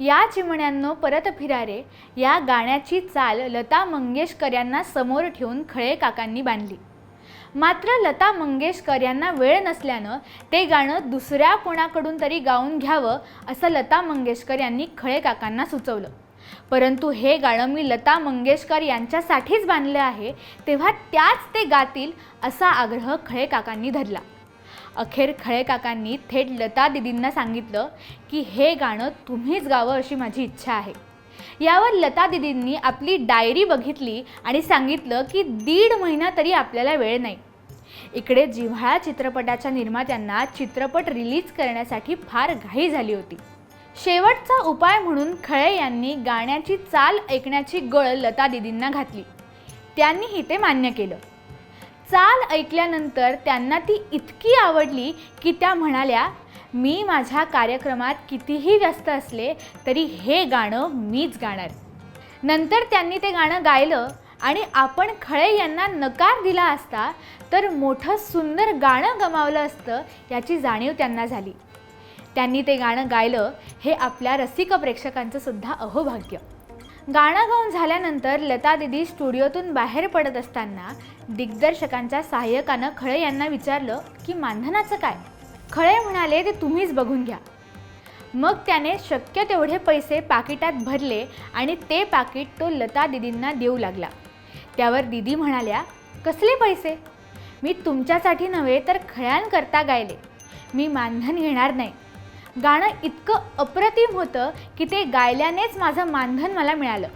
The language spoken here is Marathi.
या चिमण्यांनो परत फिरारे. या गाण्याची चाल लता मंगेशकर यांना समोर ठेवून खळे काकांनी बांधली. मात्र लता मंगेशकर यांना वेळ नसल्यानं ते गाणं दुसऱ्या कोणाकडून तरी गाऊन घ्यावं असं लता मंगेशकर यांनी खळे काकांना सुचवलं. परंतु हे गाणं मी लता मंगेशकर यांच्यासाठीच बांधलं आहे तेव्हा त्याच ते गातील असा आग्रह खळे काकांनी धरला. अखेर खळे काकांनी थेट लता दिदींना सांगितलं की हे गाणं तुम्हीच गावं अशी माझी इच्छा आहे. यावर लता दिदींनी आपली डायरी बघितली आणि सांगितलं की दीड महिना तरी आपल्याला वेळ नाही. इकडे जिव्हाळा चित्रपटाच्या निर्मात्यांना चित्रपट रिलीज करण्यासाठी फार घाई झाली होती. शेवटचा उपाय म्हणून खळे यांनी गाण्याची चाल ऐकण्याची गळ लता दिदींना घातली. त्यांनीही ते मान्य केलं. चाल ऐकल्यानंतर त्यांना ती इतकी आवडली की त्या म्हणाल्या मी माझ्या कार्यक्रमात कितीही व्यस्त असले तरी हे गाणं मीच गाणार. नंतर त्यांनी ते गाणं गायलं आणि आपण खळे यांना नकार दिला असता तर मोठं सुंदर गाणं गमावलं असतं याची जाणीव त्यांना झाली. त्यांनी ते गाणं गायलं हे आपल्या रसिक प्रेक्षकांचं सुद्धा अहोभाग्य. गाणं गाऊन झाल्यानंतर लता दिदी स्टुडिओतून बाहेर पडत असताना दिग्दर्शकांच्या सहाय्यकानं खळे यांना विचारलं की मानधनाचं काय? खळे म्हणाले ते तुम्हीच बघून घ्या. मग त्याने शक्य तेवढे पैसे पाकिटात भरले आणि ते पाकिट तो लता दिदींना देऊ लागला. त्यावर दिदी म्हणाल्या कसले पैसे? मी तुमच्यासाठी नव्हे तर खळ्यांकरता गायले. मी मानधन घेणार नाही. गाणं इतकं अप्रतिम होतं की ते गायल्यानेच माझं मानधन मला मिळालं.